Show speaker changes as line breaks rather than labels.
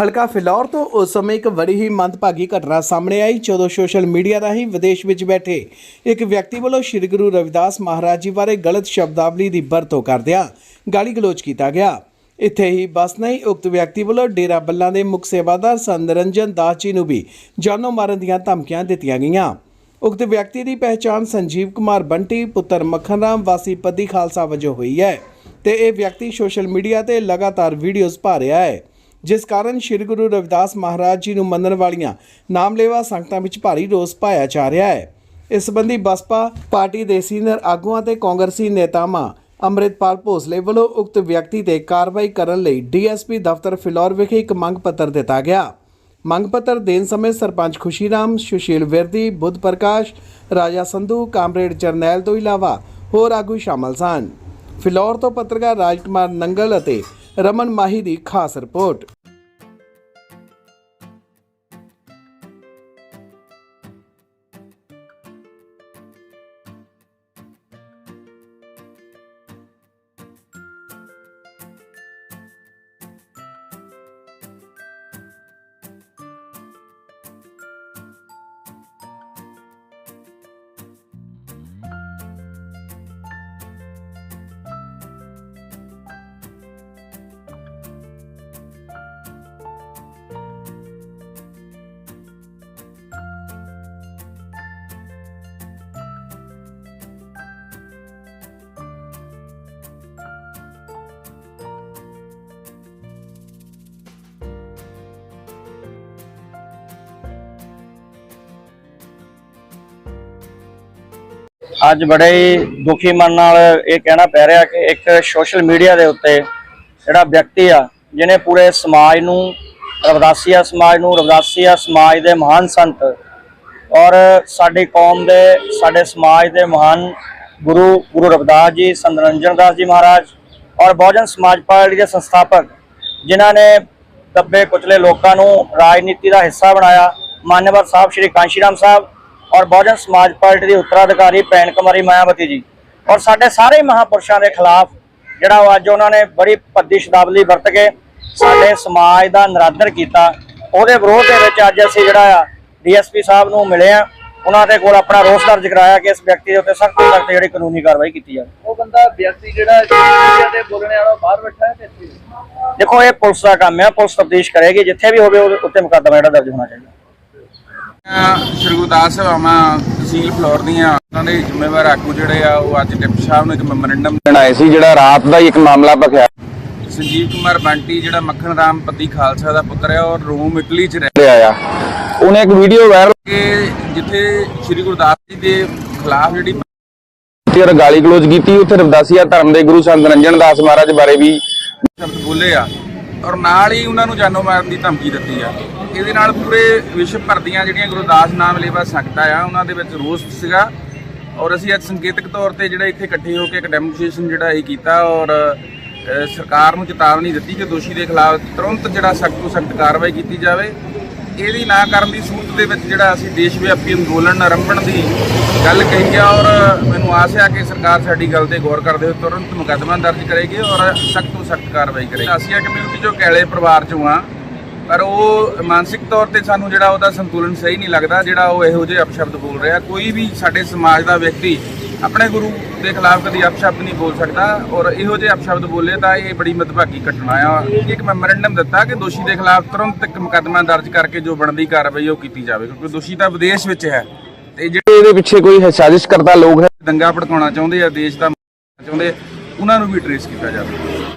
ਹਲਕਾ ਫਿਲੌਰ ਤੋਂ ਉਸ ਸਮੇਂ ਇੱਕ ਬੜੀ ਹੀ ਮੰਦਭਾਗੀ ਘਟਨਾ ਸਾਹਮਣੇ ਆਈ, ਜਦੋਂ ਸੋਸ਼ਲ ਮੀਡੀਆ ਰਾਹੀਂ ਵਿਦੇਸ਼ ਵਿੱਚ ਬੈਠੇ ਇੱਕ ਵਿਅਕਤੀ ਵੱਲੋਂ ਸ੍ਰੀ ਗੁਰੂ ਰਵਿਦਾਸ ਮਹਾਰਾਜ ਜੀ ਬਾਰੇ ਗਲਤ ਸ਼ਬਦਾਵਲੀ ਦੀ ਵਰਤੋਂ ਕਰਦਿਆਂ ਗਾਲੀ ਗਲੋਚ ਕੀਤਾ ਗਿਆ। ਇੱਥੇ ਹੀ ਬਸ ਨਹੀਂ ਉਕਤ ਵਿਅਕਤੀ ਵੱਲੋਂ ਡੇਰਾ ਬੱਲਾਂ ਦੇ ਮੁੱਖ ਸੇਵਾਦਾਰ ਸੰਦਰੰਜਨ ਦਾਸ ਜੀ ਨੂੰ ਵੀ ਜਾਨੋਂ ਮਾਰਨ ਦੀਆਂ ਧਮਕੀਆਂ ਦਿੱਤੀਆਂ ਗਈਆਂ। ਉਕਤ ਵਿਅਕਤੀ ਦੀ ਪਹਿਚਾਣ ਸੰਜੀਵ ਕੁਮਾਰ ਬੰਟੀ, ਪੁੱਤਰ ਮੱਖਣ ਰਾਮ, ਵਾਸੀ ਪੱਦੀ ਖਾਲਸਾ ਵਜੋਂ ਹੋਈ ਹੈ ਤੇ ਇਹ ਵਿਅਕਤੀ ਸੋਸ਼ਲ ਮੀਡੀਆ ਤੇ ਲਗਾਤਾਰ ਵੀਡੀਓਜ਼ ਪਾ ਰਿਹਾ ਹੈ। ਜਿਸ ਕਾਰਨ ਸ੍ਰੀ ਗੁਰੂ ਰਵਿਦਾਸ ਮਹਾਰਾਜ ਜੀ ਨੂੰ ਮੰਨਣ ਵਾਲੀਆਂ ਨਾਮਲੇਵਾ ਸੰਗਤਾਂ ਵਿੱਚ ਭਾਰੀ ਰੋਸ ਪਾਇਆ ਜਾ ਰਿਹਾ ਹੈ। ਇਸ ਸੰਬੰਧੀ ਬਸਪਾ ਪਾਰਟੀ ਦੇ ਸੀਨੀਅਰ ਆਗੂਆਂ ਤੇ ਕਾਂਗਰਸੀ ਨੇਤਾਵਾਂ ਅੰਮ੍ਰਿਤਪਾਲ ਭੋਸਲੇ ਵੱਲੋਂ ਉਕਤ ਵਿਅਕਤੀ ਤੇ ਕਾਰਵਾਈ ਕਰਨ ਲਈ ਡੀਐਸਪੀ ਦਫ਼ਤਰ ਫਿਲੌਰ ਵਿਖੇ ਇੱਕ ਮੰਗ ਪੱਤਰ ਦਿੱਤਾ ਗਿਆ। ਮੰਗ ਪੱਤਰ ਦੇਣ ਸਮੇਂ ਸਰਪੰਚ ਖੁਸ਼ੀਰਾਮ, ਸੁਸ਼ੀਲ ਵਿਰਦੀ, ਬੁੱਧ ਪ੍ਰਕਾਸ਼, ਰਾਜਾ ਸੰਧੂ, ਕਾਮਰੇਡ ਜਰਨੈਲ ਤੋਂ ਇਲਾਵਾ ਹੋਰ ਆਗੂ ਸ਼ਾਮਲ ਸਨ। ਫਿਲੌਰ ਤੋਂ ਪੱਤਰਕਾਰ ਰਾਜਕੁਮਾਰ ਨੰਗਲ ਅਤੇ ਰਮਨ ਮਾਹੀ ਦੀ ਖਾਸ ਰਿਪੋਰਟ।
ਅੱਜ ਬੜੇ ਹੀ ਦੁਖੀ ਮਨ ਨਾਲ ਇਹ ਕਹਿਣਾ ਪੈ ਰਿਹਾ ਕਿ ਇੱਕ ਸੋਸ਼ਲ ਮੀਡੀਆ ਦੇ ਉੱਤੇ ਜਿਹੜਾ ਵਿਅਕਤੀ ਆ, ਜਿਹਨੇ ਪੂਰੇ ਸਮਾਜ ਨੂੰ, ਰਵਦਾਸੀਆ ਸਮਾਜ ਨੂੰ, ਰਵਦਾਸੀਆ ਸਮਾਜ ਦੇ ਮਹਾਨ ਸੰਤ ਔਰ ਸਾਡੀ ਕੌਮ ਦੇ, ਸਾਡੇ ਸਮਾਜ ਦੇ ਮਹਾਨ ਗੁਰੂ ਗੁਰੂ ਰਵਦਾਸ ਜੀ, ਸੰਤ ਰੰਜਨ ਦਾਸ ਜੀ ਮਹਾਰਾਜ ਔਰ ਬਹੁਜਨ ਸਮਾਜ ਪਾਰਟੀ ਦੇ ਸੰਸਥਾਪਕ, ਜਿਨ੍ਹਾਂ ਨੇ ਦੱਬੇ ਕੁਚਲੇ ਲੋਕਾਂ ਨੂੰ ਰਾਜਨੀਤੀ ਦਾ ਹਿੱਸਾ ਬਣਾਇਆ। ਮਾਨਵਰ ਸਾਹਿਬ, ਸ਼੍ਰੀ ਕਾਂਸ਼ੀਰਾਮ ਸਾਹਿਬ ਔਰ ਬਹੁਜਨ ਸਮਾਜ ਪਾਰਟੀ ਦੀ ਉੱਤਰਾਧਿਕਾਰੀ ਭੈਣ ਕੁਮਾਰੀ ਮਾਇਆਵਤੀ ਜੀ। ਔਰ ਸਾਡੇ ਸਾਰੇ ਮਹਾਪੁਰਸ਼ਾਂ ਦੇ ਖਿਲਾਫ ਜਿਹੜਾ ਉਹ ਅੱਜ ਉਹਨਾਂ ਨੇ ਬੜੀ ਭੱਦੀ ਸ਼ਬਦਾਵਲੀ ਵਰਤ ਕੇ ਸਾਡੇ ਸਮਾਜ ਦਾ ਨਰਾਦਰ ਕੀਤਾ। ਉਹਦੇ ਵਿਰੋਧ ਦੇ ਵਿੱਚ ਅੱਜ ਅਸੀਂ ਜਿਹੜਾ ਆ ਡੀਐਸਪੀ ਸਾਹਿਬ ਨੂੰ ਮਿਲੇ ਆ। ਉਹਨਾਂ ਦੇ ਕੋਲ ਆਪਣਾ ਰੋਸ ਦਰਜ ਕਰਾਇਆ ਕਿ ਇਸ ਵਿਅਕਤੀ ਦੇ ਉੱਤੇ ਸਖਤ ਤੋਂ ਸਖਤ ਜਿਹੜੀ ਕਾਨੂੰਨੀ ਕਾਰਵਾਈ ਕੀਤੀ ਜਾਵੇ।
ਉਹ ਬੰਦਾ ਵਿਅਕਤੀ ਜਿਹੜਾ ਮੀਡੀਆ ਤੇ ਬੋਲਣੇ ਵਾਲਾ ਬਾਹਰ ਬੈਠਾ ਹੈ ਤੇ
ਦੇਖੋ ਇਹ ਪੁਲਿਸ ਦਾ ਕੰਮ ਹੈ ਪੁਲਿਸ ਤਫਤੀਸ਼ ਕਰੇਗੀ। ਜਿੱਥੇ ਵੀ ਹੋਵੇ ਉਹਦੇ ਉੱਤੇ ਮੁਕੱਦਮਾ ਜਿਹੜਾ ਦਰਜ ਹੋਣਾ ਚਾਹੀਦਾ।
ਸ਼੍ਰੀ ਗੁਰਦਾਸ ਸਭਾਵਾਂ ਤਹਿਸੀਲ ਫਲੋਰ ਦੀਆਂ ਉਹਨਾਂ ਦੇ ਜ਼ਿੰਮੇਵਾਰ ਆਗੂ ਜਿਹੜੇ ਆ, ਉਹ ਅੱਜ ਡਿਪਟੀ ਸਾਹਿਬ ਨੂੰ ਇੱਕ ਮੈਮੋਰੰਡਮ
ਦੇਣ ਆਏ ਸੀ, ਜਿਹੜਾ ਰਾਤ ਦਾ ਹੀ ਇੱਕ ਮਾਮਲਾ ਭਖਿਆ
ਸੰਜੀਵ ਕੁਮਾਰ ਬੰਟੀ, ਜਿਹੜਾ ਮੱਖਣ ਰਾਮ ਪੱਦੀ ਖਾਲਸਾ ਦਾ ਪੁੱਤਰ ਹੈ ਔਰ ਰੋਮ, ਇਟਲੀ 'ਚ ਰਹਿ
ਰਿਹਾ ਆ। ਉਹਨੇ ਇੱਕ ਵੀਡੀਓ ਵਾਇਰਲ
ਕੇ ਜਿੱਥੇ ਸ਼੍ਰੀ ਗੁਰਦਾਸ ਜੀ ਦੇ ਖਿਲਾਫ ਜਿਹੜੀ
ਕੀਤੀ ਗਾਲੀ ਗਲੋਚ ਕੀਤੀ, ਉੱਥੇ ਰਵਦਾਸੀਆ ਧਰਮ ਦੇ ਗੁਰੂ ਸੰਤ ਰੰਜਨ ਦਾਸ ਮਹਾਰਾਜ ਬਾਰੇ ਵੀ
ਸ਼ਬਦ ਬੋਲੇ ਆ। ਔਰ ਨਾਲ ਹੀ ਉਹਨਾਂ ਨੂੰ ਜਾਨੋਂ ਮਾਰਨ ਦੀ ਧਮਕੀ ਦਿੱਤੀ ਆ। ਇਹਦੇ ਨਾਲ ਪੂਰੇ ਵਿਸ਼ਵ ਭਰ ਦੀਆਂ ਜਿਹੜੀਆਂ ਗੁਰਦਾਸ ਨਾਮ ਲੇਵਾ ਸੰਗਤਾਂ ਆ, ਉਹਨਾਂ ਦੇ ਵਿੱਚ ਰੋਸ ਸੀਗਾ। ਔਰ ਅਸੀਂ ਅੱਜ ਸੰਕੇਤਕ ਤੌਰ ਤੇ ਜਿਹੜਾ ਇੱਥੇ ਇਕੱਠੇ ਹੋ ਕੇ ਇੱਕ ਡੈਮੋਨਸਟ੍ਰੇਸ਼ਨ ਜਿਹੜਾ ਇਹ ਕੀਤਾ ਔਰ ਸਰਕਾਰ ਨੂੰ ਚੇਤਾਵਨੀ ਦਿੱਤੀ ਕਿ ਦੋਸ਼ੀ ਦੇ ਖਿਲਾਫ ਤੁਰੰਤ ਜਿਹੜਾ ਸਖਤ ਤੋਂ ਸਖਤ ਕਾਰਵਾਈ ਕੀਤੀ ਜਾਵੇ। ਇਹਦੀ ਨਾ ਕਰਨ ਦੀ ਸੂਰਤ ਦੇ ਵਿੱਚ ਜਿਹੜਾ ਅਸੀਂ ਦੇਸ਼ ਵਿਆਪੀ ਅੰਦੋਲਨ ਆਰੰਭਣ ਦੀ ਗੱਲ ਕਹੀ ਆ ਔਰ ਮੈਨੂੰ ਆਸ ਹੈ ਕਿ ਸਰਕਾਰ ਸਾਡੀ ਗੱਲ ਤੇ ਗੌਰ ਕਰਦੇ ਹੋਏ ਤੁਰੰਤ ਮੁਕੱਦਮਾ ਦਰਜ ਕਰੇਗੀ ਔਰ ਸਖਤ ਤੋਂ ਸਖਤ ਕਾਰਵਾਈ ਕਰੇਗੀ। ਆਸੀਆ ਕਮਿਊਨਿਟੀ ਜੋ ਕੈਲੇ ਪਰਿਵਾਰ ਚੋਂ ਆ, ਪਰ ਉਹ ਮਾਨਸਿਕ ਤੌਰ ਤੇ ਸਾਨੂੰ ਜਿਹੜਾ ਉਹਦਾ ਸੰਤੁਲਨ ਸਹੀ ਨਹੀਂ ਲੱਗਦਾ, ਜਿਹੜਾ ਉਹ ਇਹੋ ਜਿਹੇ ਅਪਸ਼ਬਦ ਬੋਲ ਰਿਹਾ। ਕੋਈ ਵੀ ਸਾਡੇ ਸਮਾਜ ਦਾ ਵਿਅਕਤੀ, ਆਪਣੇ ਗੁਰੂ ਦੇ ਖਿਲਾਫ ਕਦੀ ਅਪਸ਼ਬਦ ਨਹੀਂ ਬੋਲ ਸਕਦਾ ਔਰ ਇਹੋ ਜਿਹੇ ਅਪਸ਼ਬਦ ਬੋਲੇ ਤਾਂ ਇਹ ਬੜੀ ਮਦਭਾਗੀ ਘਟਨਾ ਆ। ਇੱਕ ਮੈਮੋਰੰਡਮ ਦਿੱਤਾ ਕਿ ਦੋਸ਼ੀ ਦੇ ਖਿਲਾਫ ਤੁਰੰਤ ਇੱਕ ਮੁਕੱਦਮਾ ਦਰਜ ਕਰਕੇ ਜੋ ਬਣਦੀ ਕਾਰਵਾਈ ਉਹ ਕੀਤੀ ਜਾਵੇ ਕਿਉਂਕਿ ਦੋਸ਼ੀ ਤਾਂ ਵਿਦੇਸ਼ ਵਿੱਚ ਹੈ। ਤੇ ਜਿਹੜੇ
ਇਹਦੇ ਪਿੱਛੇ ਕੋਈ ਸਾਜ਼ਿਸ਼ ਕਰਦਾ ਲੋਕ ਹੈ?
ਦੰਗਾ ਭੜਕਾਉਣਾ ਚਾਹੁੰਦੇ ਆ ਦੇਸ਼ ਦਾ ਚਾਹੁੰਦੇ ਉਹਨਾਂ ਨੂੰ ਵੀ ਟ੍ਰੇਸ ਕੀਤਾ ਜਾਵੇ।